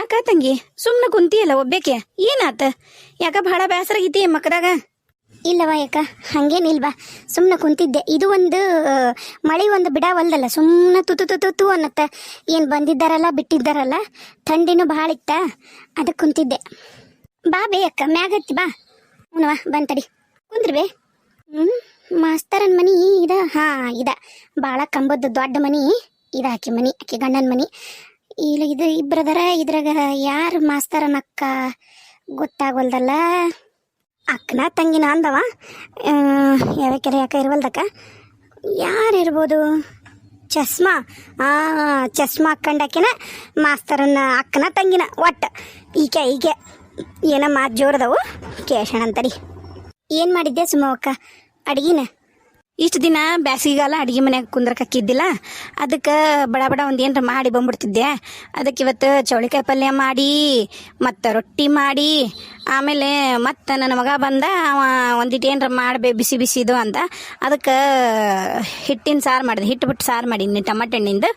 ಯಾಕ ತಂಗಿ? ಸುಮ್ಮನೆ ಕುಂತಿಯಲ್ಲ ಒಬ್ಬೇಕೆ? ಏನಾತ? ಯಾಕ ಬಹಳ ಬೇಸರ ಆಗೈತಿ ಮಕ್ಕದಾಗ? ಇಲ್ಲವ ಯಾಕ? ಹಂಗೇನಿಲ್ವಾ ಸುಮ್ಮನೆ ಕುಂತಿದ್ದೆ. ಇದು ಒಂದು ಮಳೆ ಒಂದು ಬಿಡವಲ್ದಲ್ಲ ಸುಮ್ಮನೆ ತುತು ತುತು ತು ಅನ್ನತ್ತ. ಏನು ಬಂದಿದ್ದಾರಲ್ಲ, ಬಿಟ್ಟಿದ್ದಾರಲ್ಲ, ಥಂಡಿನೂ ಭಾಳ ಇತ್ತ? ಅದಕ್ಕೆ ಕುಂತಿದ್ದೆ. ಬಾ ಬೇ ಅಕ್ಕ, ಮ್ಯಾಗ ಹತ್ತಿ ಬಾ. ಹ್ಞೂನವ ಬಂತಡಿ ಕುಂದ್ರಿ ಹ್ಞೂ ಮಾಸ್ತರನ್ ಮನಿ ಇದ. ಹಾ, ಇದ. ಭಾಳ ಕಂಬದ ದೊಡ್ಡ ಮನಿ. ಇದ ಆಕೆ ಮನಿ, ಆಕೆ ಗಂಡನ ಮನಿ. ಇಲ್ಲ ಇದು ಇಬ್ಬರದರ ಇದ್ರಾಗ ಯಾರು ಮಾಸ್ತರನ ಅಕ್ಕ ಗೊತ್ತಾಗಲ್ದಲ್ಲ? ಅಕ್ಕನ ತಂಗಿನ ಅಂದವ. ಯಾವ್ಯಾಕೆರೆ ಯಾಕೆ ಇರ್ವಲ್ದಕ್ಕ. ಯಾರು ಇರ್ಬೋದು? ಚಸ್ಮಾ? ಚಸ್ಮಾ ಹಾಕ್ಕಂಡಾಕಿನ ಮಾಸ್ತರನ್ನ ಅಕ್ಕನ ತಂಗಿನ, ಒಟ್ಟು. ಈಕೆ ಈಕೆ. ಏನ ಮಾತು ಜೋರದವು? ಕೇಶಣ ರೀ ಏನು ಮಾಡಿದ್ದೆ ಸುಮ್ಮವಕ್ಕ ಅಡ್ಗಿನ? ಇಷ್ಟು ದಿನ ಬ್ಯಾಸಿಗೆಗಾಲ ಅಡಿಗೆ ಮನ್ಯಾಗ ಕುಂದ್ರಕ್ಕಿದ್ದಿಲ್ಲ ಅದಕ್ಕೆ ಬಡ ಬಡ ಒಂದು ಏನರ ಮಾಡಿ ಬಂದ್ಬಿಡ್ತಿದ್ದೆ. ಅದಕ್ಕೆ ಇವತ್ತು ಚೌಳಿಕಾಯಿ ಪಲ್ಯ ಮಾಡಿ, ಮತ್ತು ರೊಟ್ಟಿ ಮಾಡಿ, ಆಮೇಲೆ ಮತ್ತು ನನ್ನ ಮಗ ಬಂದ, ಅವ ಒಂದಿಟ್ಟು ಏನರ ಮಾಡಬೇ ಬಿಸಿ ಬಿಸಿದು ಅಂತ ಅದಕ್ಕೆ ಹಿಟ್ಟಿನ ಸಾರು ಮಾಡಿದೆ. ಹಿಟ್ಟು ಬಿಟ್ಟು ಸಾರು ಮಾಡಿದ್ನಿ ಟಮಟೆ ಹಣ್ಣಿಂದು.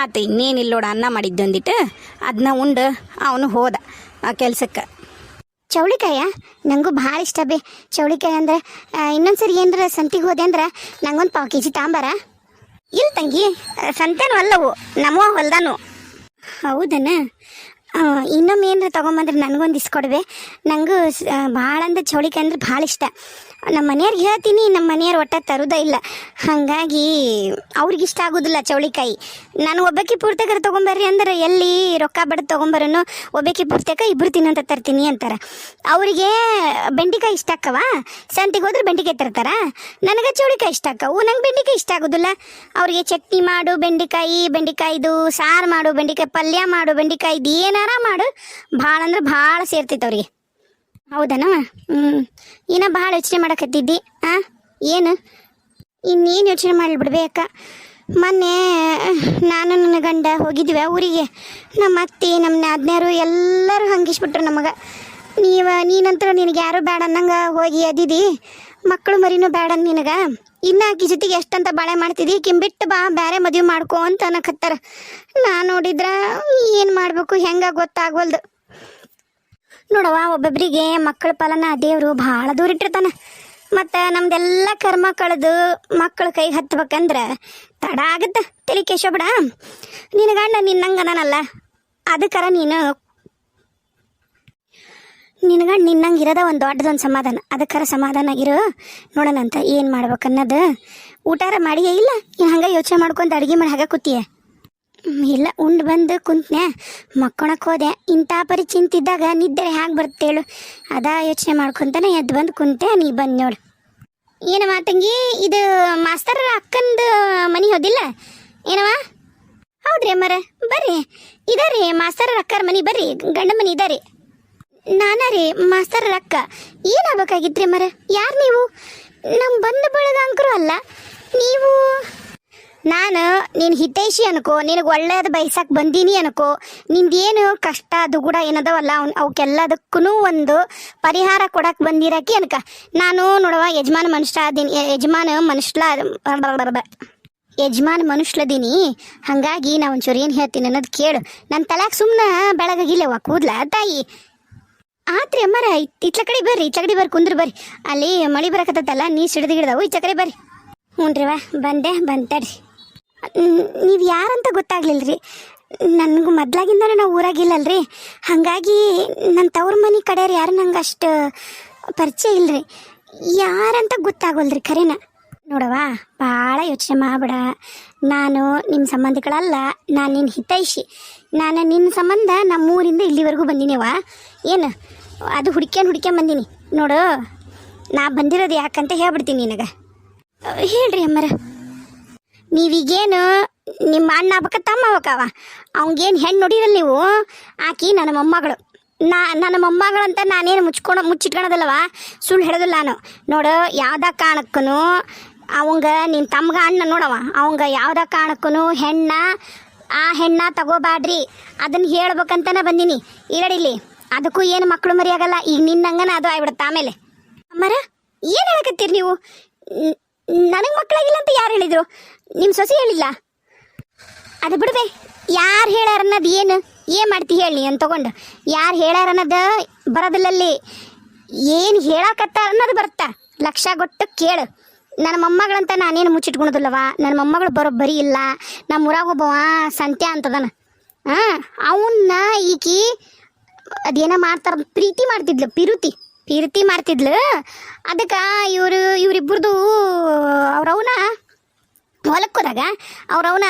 ಆತ ಇನ್ನೇನಿಲ್ಲ ನೋಡು ಅನ್ನ ಮಾಡಿದ್ದೆ ಒಂದಿಟ್ಟು ಅದನ್ನ ಉಂಡು, ಅವನು ಹೋದ ಆ ಕೆಲ್ಸಕ್ಕೆ. ಚೌಳಿಕಾಯ? ನನಗೂ ಭಾಳ ಇಷ್ಟ ಬೇ. ಚೌಳಿಕಾಯಿ ಅಂದ್ರೆ ಇನ್ನೊಂದು ಇನ್ನೊಂದ್ಸರಿ ಏನಾರ ಸಂತಿಗೆ ಹೋದೆ ಅಂದ್ರೆ ನಂಗೊಂದು ಪಾವು ಕೆ ಜಿ ತಾಂಬಾರ. ಇಲ್ಲ ತಂಗಿ, ಸಂತೆನೂ ಅಲ್ಲವು ನಮ್ಮ ಹೊಲ್ದಾನು. ಹೌದನ? ಇನ್ನೊಮ್ಮೆ ಏನಾರ ತೊಗೊಂಬಂದ್ರೆ ನನಗೊಂದು ಇಸ್ಕೊಡ್ವೆ. ನನಗೂ ಭಾಳ ಅಂದ್ರೆ ಚೌಳಿಕಾಯಿ ಅಂದ್ರೆ ಭಾಳ ಇಷ್ಟ. ನಮ್ಮ ಮನೆಯವ್ರಿಗೆ ಹೇಳ್ತೀನಿ ನಮ್ಮ ಮನೆಯವ್ರು ಒಟ್ಟ ತರುದ ಇಲ್ಲ. ಹಾಗಾಗಿ ಅವ್ರಿಗೆ ಇಷ್ಟ ಆಗೋದಿಲ್ಲ ಚೌಳಿಕಾಯಿ. ನಾನು ಒಬ್ಬಾಕಿ ಪೂರ್ತಕರ ತೊಗೊಂಬರ್ರಿ ಅಂದ್ರೆ ಎಲ್ಲಿ ರೊಕ್ಕ ಬಡ ತೊಗೊಂಬರನು ಒಬ್ಬಾಕಿ ಪೂರ್ತಕ ಇಬ್ಬರು ತಿನ್ನಂತ ತರ್ತೀನಿ ಅಂತಾರೆ. ಅವರಿಗೆ ಬೆಂಡಿಕಾಯಿ ಇಷ್ಟ ಅಕ್ಕವ ಸಂತಿಗೆ ಹೋದ್ರೆ ಬೆಂಡಿಕಾಯಿ ತರ್ತಾರ? ನನಗೆ ಚೌಳಿಕಾಯಿ ಇಷ್ಟ ಅಕ್ಕವು ನಂಗೆ ಬೆಂಡಿಕಾಯಿ ಇಷ್ಟ ಆಗೋದಿಲ್ಲ. ಅವರಿಗೆ ಚಟ್ನಿ ಮಾಡು ಬೆಂಡಿಕಾಯಿ, ಬೆಂಡಿಕಾಯಿದು, ಸಾರು ಮಾಡು ಬೆಂಡಿಕಾಯಿ, ಪಲ್ಯ ಮಾಡು ಬೆಂಡಿಕಾಯಿದು ಏನಾರ ಮಾಡು. ಭಾಳ ಅಂದ್ರೆ ಭಾಳ ಸೇರ್ತೈತೆ ಅವ್ರಿಗೆ. ಹೌದನವ ಹ್ಞೂ ಏನ ಭಾಳ ಯೋಚನೆ ಮಾಡಕತ್ತಿದ್ದಿ. ಆ? ಏನು? ಇನ್ನೇನು ಯೋಚನೆ ಮಾಡ್ಬಿಡ್ಬೇಕ ಮೊನ್ನೆ, ನಾನು ನನ್ನ ಗಂಡ ಹೋಗಿದ್ವಿ ಊರಿಗೆ. ನಮ್ಮ ಅತ್ತಿ, ನಮ್ಮ ನಾದ್ನ್ಯಾರು ಎಲ್ಲರೂ ಹಂಗಿಸ್ಬಿಟ್ರು ನಮಗೆ. ನೀವ, ನೀನಂತರ ನಿನಗೆ ಯಾರು ಬೇಡ ಅನ್ನಂಗೆ ಹೋಗಿ ಅದಿದಿ. ಮಕ್ಕಳು ಮರಿನೂ ಬೇಡ ನಿನಗೆ. ಇನ್ನು ಆಕಿ ಜೊತೆಗೆ ಎಷ್ಟಂತ ಬಾಳೆ ಮಾಡ್ತಿದ್ದಿ ಕಿಂಬಿಟ್ಟು ಬಾ ಬೇರೆ ಮದುವೆ ಮಾಡ್ಕೊ ಅಂತ ಅನ್ನಕತ್ತಾರ ನಾ ನೋಡಿದ್ರ ಏನು ಮಾಡಬೇಕು? ಹೆಂಗ ಗೊತ್ತಾಗ್ವಲ್ದು. ನೋಡವ್ವ ಒಬ್ಬೊಬ್ಬರಿಗೆ ಮಕ್ಕಳ ಪಾಲನ ದೇವರು ಭಾಳ ದೂರ ಇಟ್ಟಿರ್ತಾನೆ. ಮತ್ತು ನಮ್ದೆಲ್ಲ ಕರ್ಮ ಕಳೆದು ಮಕ್ಕಳ ಕೈಗೆ ಹತ್ಬೇಕಂದ್ರೆ ತಡ ಆಗುತ್ತೆ. ತಲೆ ಕೇಶೋಬಿಡ. ನಿನ್ನ ಗಂಡ ನಿನ್ನಂಗನಲ್ಲ ಅದಕ್ಕರ ನೀನು ನಿನಗಂಡು ನಿನ್ನಂಗೆ ಇರೋದ ಒಂದು ದೊಡ್ಡದೊಂದು ಸಮಾಧಾನ. ಅದಕ್ಕರ ಸಮಾಧಾನ ಇರು. ನೋಡೋಣಂತ ಏನು ಮಾಡ್ಬೇಕನ್ನೋದು ಊಟಾರ ಮಾಡಿಯೇ ಇಲ್ಲ? ನೀನು ಹಂಗೆ ಯೋಚನೆ ಮಾಡ್ಕೊಂಡು ಅಡುಗೆ ಮಾಡಿ ಹಾಗೆ ಕೂತಿಯೇ? ಇಲ್ಲ, ಉಂಡು ಬಂದು ಕುಂತ್ನೆ. ಮಕ್ಕೊಳಕ್ಕೆ ಹೋದೆ. ಇಂಥ ಪರಿ ಚಿಂತಿದ್ದಾಗ ನಿದ್ದೆ ಹ್ಯಾಗೆ ಬರ್ತೇಳು ಅದ ಯೋಚನೆ ಮಾಡ್ಕೊಂತಾನೆ ಎದ್ದು ಬಂದು ಕುಂತೆ, ನೀ ಬಂದು ನೋಡು. ಏನವ ತಂಗಿ, ಇದು ಮಾಸ್ತರ್ ಅಕ್ಕಂದು ಮನೆ ಹೋದಿಲ್ಲ? ಏನವ ಹೌದ್ರಿ ಅಮ್ಮರ, ಬರ್ರಿ. ಇದಾರಿ ಮಾಸ್ತರ ಅಕ್ಕರ ಮನೆ, ಬರ್ರಿ. ಗಂಡ ಮನೆ ಇದಾರಿ ನಾನ ರೀ ಮಾಸ್ತರ್ ರಕ್ಕ. ಏನಾಗಬೇಕಾಗಿದ್ರಿ ಮರ? ಯಾರು ನೀವು? ನಮ್ಮ ಬಂದ ಬಳಗ ಅಂಕರು ಅಲ್ಲ. ನೀವು? ನಾನು, ನೀನು ಹಿತೈಷಿ ಅನ್ಕೋ, ನಿನಗೆ ಒಳ್ಳೇದು ಬಯಸಕ್ಕೆ ಬಂದೀನಿ ಅನ್ಕೋ. ನಿಂದೇನು ಕಷ್ಟ, ದುಗುಡ ಏನದವಲ್ಲ, ಅವ್ನು ಅವಕ್ಕೆಲ್ಲದಕ್ಕೂ ಒಂದು ಪರಿಹಾರ ಕೊಡಕ್ಕೆ ಬಂದಿರಕ್ಕೆ ಅನ್ಕ. ನಾನು ನೋಡವ ಯಜಮಾನ ಮನುಷ್ಯ ಅದೀನಿ ಯಜಮಾನ ಯಜಮಾನ್ ಯಜಮಾನ ಮನುಷ್ಯದೀನಿ ಹಾಗಾಗಿ ನಾ ಒಂಚೂರು ಏನು ಹೇಳ್ತೀನಿ ಅನ್ನೋದು ಕೇಳು. ನನ್ನ ತಲಾಕ್ ಸುಮ್ಮನೆ ಬೆಳಗಾಗಿಲ್ಲವ ಕೂದ್ಲ, ತಾಯಿ. ಆತ್ರಿ ಅಮ್ಮರ ಇತ್ಲ ಕಡೆ ಬರ್ರಿ ಇತ್ಲ ಕಡೆ ಬರ್ರಿ, ಕುಂದ್ರ ಬರ್ರಿ. ಅಲ್ಲಿ ಮಳಿ ಬರಕತ್ತಲ್ಲ ನೀ ಸಿಡ್ದು ಗಿಡದವು ಕಡೆ ಬರ್ರಿ. ವಾ, ಬಂದೆ, ಬಂತಡ್ರಿ. ನೀವು ಯಾರಂತ ರೀ ನನಗೂ ಮೊದ್ಲಾಗಿಂದನೂ ನಾವು ಊರಾಗಿಲ್ಲಲ್ರಿ. ಹಾಗಾಗಿ ನನ್ನ ತವ್ರ ಮನೆ ಕಡೆಯವ್ರು ಯಾರು ನಂಗೆ ಅಷ್ಟು ಪರಿಚಯ ಇಲ್ಲರಿ ಯಾರಂತ ಗೊತ್ತಾಗೋಲ್ರಿ, ಖರೇನ? ನೋಡವ್ವ ಭಾಳ ಯೋಚನೆ ಮಾಡಬೇಡ. ನಾನು ನಿಮ್ಮ ಸಂಬಂಧಿಗಳಲ್ಲ ನಾನು ನಿನ್ನ ಹಿತೈಷಿ. ನಾನು ನಿನ್ನ ಸಂಬಂಧ ನಮ್ಮೂರಿಂದ ಇಲ್ಲಿವರೆಗೂ ಬಂದಿನಿವ? ಏನು? ಅದು ಹುಡ್ಕ್ಯಾನ್ ಹುಡ್ಕ್ಯಾನ್ ಬಂದೀನಿ. ನೋಡು, ನಾ ಬಂದಿರೋದು ಯಾಕಂತ ಹೇಳ್ಬಿಡ್ತೀನಿ ನಿನಗೆ. ಹೇಳ್ರಿ ಅಮ್ಮರ. ನೀವೀಗೇನು ನಿಮ್ಮ ಅಣ್ಣ ಆಗ್ಬೇಕ ತಮ್ಮ ಆಗ್ಬೇಕವ ಅವಂಗೇನು ಹೆಣ್ಣು ನೋಡಿರಲ್ಲ ನೀವು? ಆಕಿ ನನ್ನ ಮೊಮ್ಮಗಳು. ನಾ, ನನ್ನ ಮೊಮ್ಮಗಳಂತ ನಾನೇನು ಮುಚ್ಕೊಂಡು ಮುಚ್ಚಿಟ್ಕೊಳೋದಲ್ಲವ? ಸುಳ್ಳು ಹೇಳೋದಿಲ್ಲ ನಾನು. ನೋಡು, ಯಾವ್ದ ಕಾರಣಕ್ಕೂ ಅವಂಗ ನಿನ್ನ ತಮ್ಗ ಅಣ್ಣ ನೋಡವ. ಅವಂಗ ಯಾವ್ದ ಕಾರಣಕ್ಕೂ ಹೆಣ್ಣ ಆ ಹೆಣ್ಣ ತಗೋಬಾಡ್ರಿ ಅದನ್ನ ಹೇಳ್ಬೇಕಂತನ ಬಂದೀನಿ. ಇರಡಿಲಿ ಅದಕ್ಕೂ ಏನು ಮಕ್ಕಳು ಮರಿಯಾಗಲ್ಲ. ಈಗ ನಿನ್ನಂಗನ ಅದು ಆಗ್ಬಿಡುತ್ತೆ ಆಮೇಲೆ. ಅಮ್ಮರ, ಏನು ಹೇಳಕತ್ತೀರಿ ನೀವು? ನನಗೆ ಮಕ್ಕಳಾಗಿಲ್ಲ ಅಂತ ಯಾರು ಹೇಳಿದ್ರು? ನಿಮ್ಮ ಸೊಸೆ ಹೇಳಿಲ್ಲ? ಅದು ಬಿಡ್ಬೆ. ಯಾರು ಹೇಳ್ಯಾರ ಅನ್ನೋದು ಏನು ಏನು ಮಾಡ್ತಿ ಹೇಳಿ ಅಂತ ತಗೊಂಡು. ಯಾರು ಹೇಳ್ಯಾರ ಅನ್ನೋದು ಬರೋದಿಲ್ಲಲ್ಲಿ. ಏನು ಹೇಳಾಕತ್ತಾರ ಅನ್ನೋದು ಲಕ್ಷ ಕೊಟ್ಟು ಕೇಳು. ನನ್ನ ಮೊಮ್ಮಗಳಂತ ನಾನೇನು ಮುಚ್ಚಿಟ್ಕೊಳೋದಿಲ್ಲವ ನನ್ನ ಮೊಮ್ಮಗಳು ಬರೋಬ್ಬರಿ ಇಲ್ಲ. ನಮ್ಮ ಊರಾಗ ಒಬ್ಬವ ಸಂತ್ಯ ಅಂತದನ. ಹಾಂ ಅವನ್ನ ಈಕಿ ಅದೇನ ಮಾಡ್ತಾರ, ಪ್ರೀತಿ ಮಾಡ್ತಿದ್ಲು, ಪಿರುತಿ ಪಿರುತಿ ಮಾಡ್ತಿದ್ಲು. ಅದಕ್ಕೆ ಇವರು ಇವರಿಬ್ಬರದು ಅವ್ರವನ ಹೊಲಕ್ಕೆ ಹೋದಾಗ ಅವ್ರ ಅವನ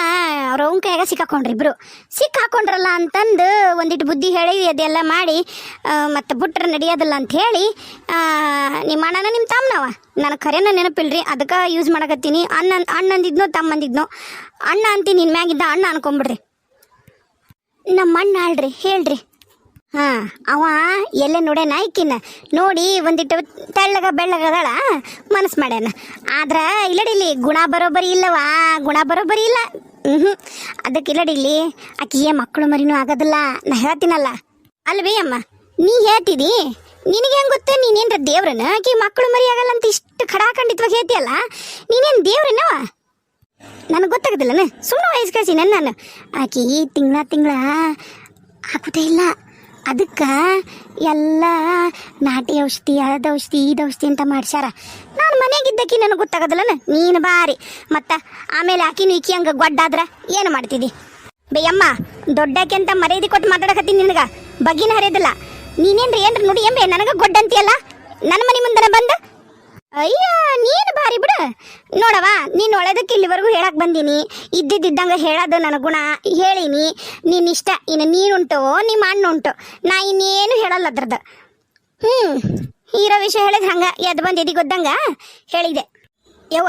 ಕೈಯಾಗ ಸಿಕ್ಕಾಕೊಂಡ್ರಿ ಇಬ್ರು. ಸಿಕ್ಕಾಕೊಂಡ್ರಲ್ಲ ಅಂತಂದು ಒಂದಿಟ್ಟು ಬುದ್ಧಿ ಹೇಳಿ, ಅದೆಲ್ಲ ಮಾಡಿ ಮತ್ತು ಬಿಟ್ರೆ ನಡೆಯೋದಿಲ್ಲ ಅಂತ ಹೇಳಿ ನಿಮ್ಮ ಅಣ್ಣನ ನಿಮ್ಮ ತಮ್ಮನವ. ನನಗೆ ಖರೇನ ನೆನಪಿಲ್ರಿ, ಅದಕ್ಕೆ ಯೂಸ್ ಮಾಡಕತ್ತೀನಿ. ಅಣ್ಣ ಅಣ್ಣ ತಮ್ಮಂದಿದ್ನೋ. ಅಣ್ಣ ಅಂತೀನಿ ನಿನ್ನ ಮ್ಯಾಗಿದ್ದ ಅಣ್ಣ ಅನ್ಕೊಂಬಿಡ್ರಿ. ನಮ್ಮ ಅಣ್ಣ ಅಲ್ರಿ ಹೇಳ್ರಿ. ಹಾ, ಅವ ಎಲ್ಲೇ ನೋಡ್ಯಾನ ನಾಯ್ಕಿನ ನೋಡಿ ಒಂದಿಟ್ಟು ತೆಳ್ಳಗ ಬೆಳ್ಳಗದಳ ಮನಸ್ ಮಾಡ್ಯಾನ. ಆದ್ರ ಇಲ್ಲಡಿಲಿ ಗುಣ ಬರೋಬ್ಬರಿ ಇಲ್ಲವಾ ಗುಣ ಬರೋಬ್ಬರಿ ಇಲ್ಲ. ಹ್ಞೂ ಅದಕ್ಕೆ ಇಲ್ಲಡಿಲಿ ಆಕಿಗೆ ಮಕ್ಕಳು ಮರಿನೂ ಆಗೋದಿಲ್ಲ, ನಾ ಹೇಳ್ತೀನಲ್ಲ. ಅಲ್ವೇ ಅಮ್ಮ, ನೀ ಹೇಳ್ತಿದಿ? ನಿನಗೆ ಹೆಂಗ್ ಗೊತ್ತು? ನೀನೇನ್ರ ದೇವ್ರನ? ಆಕಿ ಮಕ್ಕಳು ಮರಿ ಆಗಲ್ಲ ಅಂತ ಇಷ್ಟು ಖಡಾಖಂಡಿತ್ವಾಗಿ ಹೇಳ್ತಿಯಲ್ಲ? ನೀನೇನು ದೇವ್ರನವ? ನನಗೆ ಗೊತ್ತಾಗೋದಿಲ್ಲನ? ಸುಮ್ಮನೆ ವಯಸ್ಸು ನನ್ನ ನಾನು ಆಕಿ ತಿಂಗಳ ತಿಂಗಳ ಹಾಕುದೇ ಇಲ್ಲ. ಅದಕ್ಕೆ ಎಲ್ಲ ನಾಟಿ ಔಷಧಿ ಅದ ಔಷಧಿ, ಇದು ಔಷಧಿ ಅಂತ ಮಾಡ್ಸ್ಯಾರ. ನಾನು ಮನೆಗಿದ್ದಕ್ಕೆ ನನಗೆ ಗೊತ್ತಾಗೋದಿಲ್ಲನ? ನೀನು ಬಾರಿ. ಮತ್ತು ಆಮೇಲೆ ಆಕಿನ ಈಕಿ ಹಂಗೆ ಗೊಡ್ಡಾದ್ರೆ ಏನು ಮಾಡ್ತಿದ್ದಿ ಬೇಯಮ್ಮ ದೊಡ್ಡಕ್ಕೆ ಅಂತ ಮರ್ಯಾದೆ ಕೊಟ್ಟು ಮಾತಾಡಕತ್ತೀನಿ ನಿನಗೆ. ಬಗಿನ ಹರಿಯೋದಿಲ್ಲ. ನೀನೇನ್ರಿ ಏನ್ರಿ ನೋಡಿ ಎಂಬೆ ನನಗೆ ಗೊಡ್ಡಂತಿಯಲ್ಲ? ನನ್ನ ಮನೆ ಮುಂದನ ಬಂದು? ಅಯ್ಯ, ನೀನು ಭಾರಿ ಬಿಡು. ನೋಡವಾ ನೀನು ಒಳ್ಳೆದಕ್ಕೆ ಇಲ್ಲಿವರೆಗೂ ಹೇಳಕ್ ಬಂದೀನಿ. ಇದ್ದಿದ್ದಂಗೆ ಹೇಳೋದು ನನ್ನ ಗುಣ. ಹೇಳೀನಿ. ನಿನ್ನ ಇಷ್ಟ ಇನ್ನು ನೀನುಂಟು, ನಿಮ್ಮ ಅಣ್ಣ ಉಂಟು ನಾ ಇನ್ನೇನು ಹೇಳಲ್ಲ ಅದ್ರದ್ದು. ಹ್ಞೂ ಇರೋ ವಿಷಯ ಹೇಳಿದ ಹಂಗೆ ಎದ್ದು ಬಂದು ಎದಿ ಗೊತ್ತಂಗ ಹೇಳಿದೆ. ಯವ್ವ,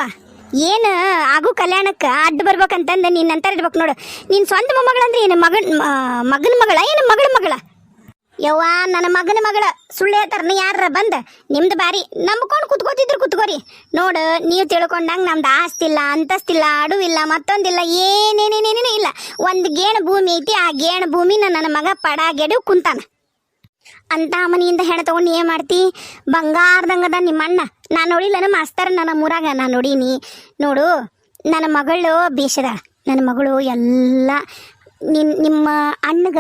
ಏನು ಆಗು ಕಲ್ಯಾಣಕ್ಕೆ ಅಡ್ಡ ಬರ್ಬೇಕಂತಂದು ನಿನ್ನ ನಂತರ ಇರ್ಬೇಕು ನೋಡು. ನಿನ್ನ ಸ್ವಂತ ಮೊಮ್ಮಗಳಂದ್ರೆ ಏನು, ಮಗನ ಮಗನ ಮಗಳ, ಏನು ಮಗಳ ಮಗಳ? ಯವ್ವ, ನನ್ನ ಮಗನ ಮಗಳ ಸುಳ್ಳು ಹೇಳ್ತಾರ ಯಾರ ಬಂದ? ನಿಮ್ದು ಬಾರಿ. ನಂಬ್ಕೊಂಡು ಕುತ್ಕೋತಿದ್ರು ಕುತ್ಕೋರಿ. ನೋಡು, ನೀವು ತಿಳ್ಕೊಂಡಂಗೆ ನಮ್ದು ಆಸ್ತಿಲ್ಲ, ಅಂತಸ್ತಿಲ್ಲ, ಅಡುವಿಲ್ಲ, ಮತ್ತೊಂದಿಲ್ಲ, ಏನೇನೇನೇನೇನೇ ಇಲ್ಲ. ಒಂದು ಗೇಣು ಭೂಮಿ ಐತಿ, ಆ ಗೇಣು ಭೂಮಿನ ನನ್ನ ಮಗ ಪಡಾಗೆಡು ಕುಂತಾನ. ಅಂತ ಮನೆಯಿಂದ ಹೆಣ ತಗೊಂಡು ಏನು ಮಾಡ್ತಿ? ಬಂಗಾರದಂಗದ ನಿಮ್ಮ ಅಣ್ಣ ನಾನು ನೋಡಿಲ್ಲ, ನಮ್ಮ ಮಾಸ್ತರ್ ನನ್ನ ಮೂರಾಗ ನಾನು ನೋಡೀನಿ. ನೋಡು, ನನ್ನ ಮಗಳು ಬೇಷದ. ನನ್ನ ಮಗಳು ಎಲ್ಲ ನಿಮ್ಮ ಅಣ್ಣಗ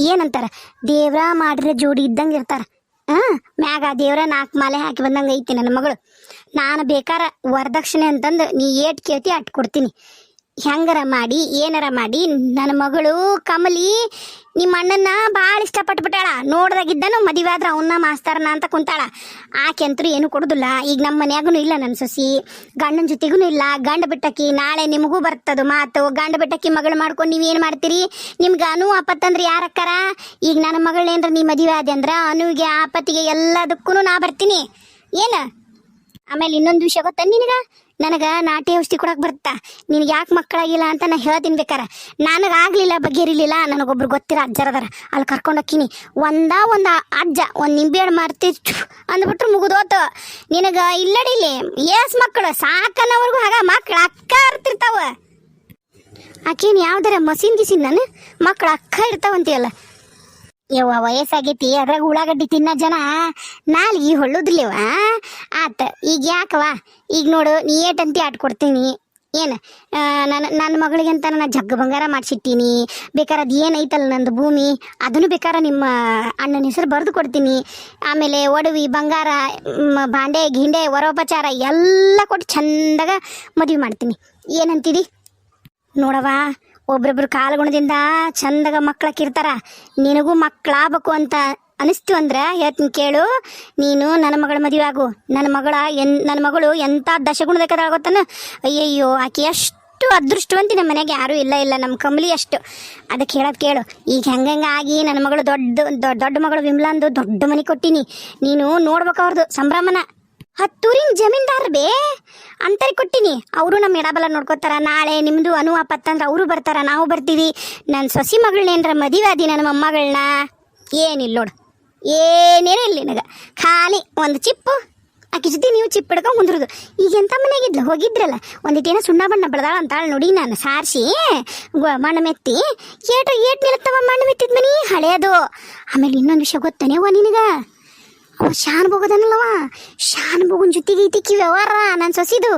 ಏನಂತಾರ? ದೇವ್ರ ಮಾಡಿದ್ರೆ ಜೋಡಿ ಇದ್ದಂಗೆ ಇರ್ತಾರ. ಹಾಂ ಮ್ಯಾಗ ದೇವ್ರ ನಾಲ್ಕು ಮಾಲೆ ಹಾಕಿ ಬಂದಂಗೆ ಐತಿ ನನ್ನ ಮಗಳು. ನಾನು ಬೇಕಾರ ವರದಕ್ಷಿಣೆ ಅಂತಂದು ನೀ ಏಟ್ ಕೇಳ್ತಿ ಅಟ್ ಕೊಡ್ತೀನಿ. ಹೆಂಗಾರ ಮಾಡಿ, ಏನಾರ ಮಾಡಿ, ನನ್ನ ಮಗಳು ಕಮಲಿ ನಿಮ್ಮ ಅಣ್ಣನ ಭಾಳ ಇಷ್ಟಪಟ್ಬಿಟ್ಟಾಳ. ನೋಡ್ದಾಗಿದ್ದನು ಮದುವೆ ಆದ್ರೆ ಅವನ್ನ ಮಾಸ್ತಾರನ ಅಂತ ಕುಂತಾಳ. ಅಂತೂ ಏನು ಕೊಡೋದಿಲ್ಲ. ಈಗ ನಮ್ಮ ಮನ್ಯಾಗೂ ಇಲ್ಲ ನನ್ನ ಸೊಸಿ. ಗಂಡನ ಜೊತೆಗೂ ಇಲ್ಲ. ಗಂಡ ಬಿಟ್ಟಕ್ಕಿ ನಾಳೆ ನಿಮಗೂ ಬರ್ತದ ಮಾತು. ಗಂಡ ಬಿಟ್ಟಕ್ಕಿ ಮಗಳು ಮಾಡ್ಕೊಂಡು ನೀವು ಏನು ಮಾಡ್ತೀರಿ? ನಿಮ್ಗೆ ಅನು ಆಪತ್ತಂದ್ರೆ ಯಾರಕ್ಕಾರ? ಈಗ ನನ್ನ ಮಗಳೇನ್ರ ನೀ ಮದುವೆ ಆದೆ ಅಂದ್ರೆ ಅನುವಿಗೆ ಆಪತ್ತಿಗೆ ಎಲ್ಲದಕ್ಕೂ ನಾ ಬರ್ತೀನಿ. ಏನು? ಆಮೇಲೆ ಇನ್ನೊಂದು ವಿಷಯ ಗೊತ್ತ ನಿನಗ? ನನಗ ನಾಟಿ ಔಷಧಿ ಕೊಡಕ್ ಬರುತ್ತಾ? ನಿನಗೆ ಯಾಕೆ ಮಕ್ಕಳಾಗಿಲ್ಲ ಅಂತ ನಾ ಹೇಳ್ತೀನಿ ಬೇಕಾರ. ನನಗಾಗ್ಲಿಲ್ಲ ಬಗೆಹರಿಲಿಲ್ಲ, ನನಗೊಬ್ರು ಗೊತ್ತಿರ ಅಜ್ಜರದಾರ ಅಲ್ಲಿ ಕರ್ಕೊಂಡು ಕರ್ಕೊಂಡೋಕ್ಕಿನಿ ಒಂದ ಒಂದು ಅಜ್ಜ, ಒಂದು ನಿಂಬೆಹಣ್ಣು ಮಾರ್ತಿ ಅಂದ್ಬಿಟ್ರು ಮುಗಿದೋತು. ನಿನಗ ಇಲ್ಲಡಿಲಿ ಏಸ್ ಮಕ್ಕಳು ಸಾಕನ್ನವರೆಗೂ ಹಾಗ ಮಕ್ಕಳು ಅಕ್ಕ ಇರ್ತಿರ್ತಾವ. ಆಕೇನು ಯಾವ್ದಾರ ಮಸೀನ್ ಗಿಸಿನ್ ನಾನು? ಮಕ್ಕಳು ಅಕ್ಕ ಇರ್ತಾವಂತೀಯಲ್ಲ. ಯವ್ವ ವಯಸ್ಸಾಗೈತಿ, ಅದ್ರಾಗ ಉಳ್ಳಾಗಡ್ಡಿ ತಿನ್ನ ಜನ ನಾಲ್ಗಿ ಹೊಳ್ಳೋದಿಲ್ಲವ ಆತ, ಈಗ ಯಾಕವ ಈಗ ನೋಡು ನೀ ಏಟಂತಿ ಆಟ ಕೊಡ್ತೀನಿ. ಏನು ನನ್ನ ನನ್ನ ಮಗಳಿಗೆ ಅಂತ ನಾನು ಜಗ್ಗ ಬಂಗಾರ ಮಾಡಿಸಿಟ್ಟೀನಿ. ಬೇಕಾರೆ ಅದು ಏನೈತಲ್ಲ ನಂದು ಭೂಮಿ, ಅದನ್ನು ಬೇಕಾರೆ ನಿಮ್ಮ ಅಣ್ಣನ ಹೆಸರು ಬರೆದು ಕೊಡ್ತೀನಿ. ಆಮೇಲೆ ಒಡವಿ, ಬಂಗಾರ ಬಾಂಡೆ, ಗಿಂಡೆ, ವರೋಪಚಾರ ಎಲ್ಲ ಕೊಟ್ಟು ಚಂದಾಗ ಮದುವೆ ಮಾಡ್ತೀನಿ. ಏನಂತೀರಿ? ನೋಡವ ಒಬ್ರೊಬ್ರು ಕಾಲಗುಣದಿಂದ ಚಂದಾಗ ಮಕ್ಕಳಕ್ಕಿರ್ತಾರ ನಿನಗೂ ಮಕ್ಕಳಾಗಬೇಕು ಅಂತ ಅನಿಸ್ತು ಅಂದ್ರೆ ಹೇಳ್ತೀನಿ ಕೇಳು. ನೀನು ನನ್ನ ಮಗಳ ಮದುವೆ ಆಗು ನನ್ನ ಮಗಳ ಎನ್, ನನ್ನ ಮಗಳು ಎಂಥ ದಶಗುಣದ ಗೊತ್ತನ? ಅಯ್ಯಯ್ಯೋ, ಆಕೆ ಎಷ್ಟು ಅದೃಷ್ಟವಂತಿ ನಮ್ಮ ಮನೆಗೆ ಯಾರೂ ಇಲ್ಲ ಇಲ್ಲ, ನಮ್ಮ ಕಮಲಿ ಅಷ್ಟು. ಅದಕ್ಕೆ ಹೇಳೋದು ಕೇಳು. ಈಗ ಹೆಂಗೆ ಆಗಿ ನನ್ನ ಮಗಳು ದೊಡ್ಡ ದೊಡ್ಡ ದೊಡ್ಡ ಮಗಳು ವಿಮ್ಲಾಂದು ದೊಡ್ಡ ಮನೆ ಕೊಟ್ಟಿನಿ. ನೀನು ನೋಡ್ಬೇಕು ಅವ್ರದ್ದು ಸಂಭ್ರಮನ. ಹತ್ತೂರಿನ ಜಮೀನ್ದಾರ ಬೇ. ಅಂತರಿ ಕೊಟ್ಟಿನಿ. ಅವರು ನಮ್ಮ ಎಡಬಲ ನೋಡ್ಕೋತಾರ. ನಾಳೆ ನಿಮ್ದು ಅನು ಪತ್ತಂದ್ರೆ ಅವರು ಬರ್ತಾರ, ನಾವು ಬರ್ತೀವಿ. ನನ್ನ ಸೊಸಿ ಮಗಳನ್ನೇನ್ರ ಮದುವೆ ಆದಿ ನನ್ನ ಮೊಮ್ಮಗಳನ್ನ ಏನಿಲ್ಲ ನೋಡು. ಏನೇನು ಇಲ್ಲ ನಿನಗೆ. ಖಾಲಿ ಒಂದು ಚಿಪ್ಪು. ಆಕೆ ಜೊತೆ ನೀವು ಚಿಪ್ ಹಿಡ್ಕೊಂಡು ಕುಂದ್ರದು. ಈಗ ಎಂಥ ಮನೆಯಾಗಿದ್ಲು ಹೋಗಿದ್ರಲ್ಲ. ಒಂದಿಟ್ಟೇನೋ ಸುಣ್ಣ ಬಣ್ಣ ಬಡ್ದಾಳ ಅಂತಾಳೆ ನೋಡಿ ನಾನು ಸಾರಿಸಿ. ಮಣ್ಣು ಮೆತ್ತಿ. ಏಟು ಏಟ್ ನಿಲ್ಲತ್ತವ ಮಣ್ಣು ಮೆತ್ತಿದ ಮನಿ? ಹಳೆಯದು ಆಮೇಲೆ ಇನ್ನೊಂದು ವಿಷಯ ಗೊತ್ತಾನೆ ನಿನಗೆ ನಿನಗ? ಅವ ಶಾನ್ ಬೋಗದನಲ್ಲವ ಶಾನ್ ಬೋಗನ್ ಜೊತೆಗೆ ಐತಿಕ್ಕಿ ವ್ಯವಹಾರ ನನ್ನ ಸೊಸಿದು.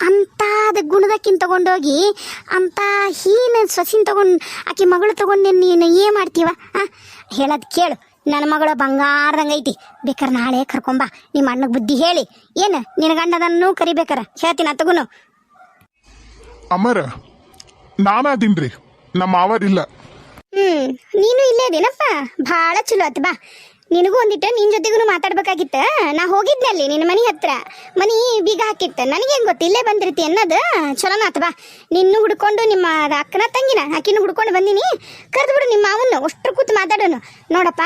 ಅಂತಾದ ಗುಣದಕ್ಕಿನ್ ತಗೊಂಡೋಗಿ ಅಂತ ಹೀನ ಸೊಸಿನ ತಗೊಂಡು ಆಕೆ ಮಗಳು ತಗೊಂಡು ನೀನು ಏನ್ ಮಾಡ್ತೀವ? ಆ? ಹೇಳದ್ ಕೇಳು. ನನ್ನ ಮಗಳು ಬಂಗಾರದಂಗ ಐತಿ. ಬೇಕಾರೆ ನಾಳೆ ಕರ್ಕೊಂಬ ನಿಮ್ಮ ಅಣ್ಣಗೆ ಬುದ್ಧಿ ಹೇಳಿ. ಏನು? ನಿನ್ನ ಗಂಡದನ್ನು ಕರಿಬೇಕಾರ? ಹೇಳ್ತೀನಿ ತಗುನು. ಅಮರ ನಾನಾದೀನ್ರಿ ನಮ್ಮ ಮಾವರಿಲ್ಲ. ಹ್ಮ್ ನೀನು ಇಲ್ಲೇ ಅದೇನಪ್ಪ ಭಾಳ ಚಲೋ ಆತ್ ಬಾ. ನಿನಗೂ ಒಂದಿಟ್ಟ, ನಿನ್ ಜೊತೆಗೂ ಮಾತಾಡ್ಬೇಕಾಗಿತ್ತ? ನಾ ಹೋಗಿದ್ನಲ್ಲಿ ನಿನ್ನ ಮನೆ ಹತ್ರ. ಮನಿ ಬೀಗ ಹಾಕಿತ್ತ. ನನಗೆ ಹೆಂಗ್ ಇಲ್ಲೇ ಬಂದಿರ್ತಿ ಅನ್ನೋದು? ಚಲೋನ ಅಥವಾ ಬಾ. ನಿನ್ನೂ ಹುಡ್ಕೊಂಡು ನಿಮ್ಮ ಅಕ್ಕನ ತಂಗಿನ, ಆಕಿನ ಹುಡ್ಕೊಂಡು ಬಂದಿನಿ. ಕರೆದು ಬಿಡು ನಿಮ್ಮ ಅವನ್ನ ಅಷ್ಟ್ರ ಕೂತ್ ಮಾತಾಡೋನು. ನೋಡಪ್ಪ.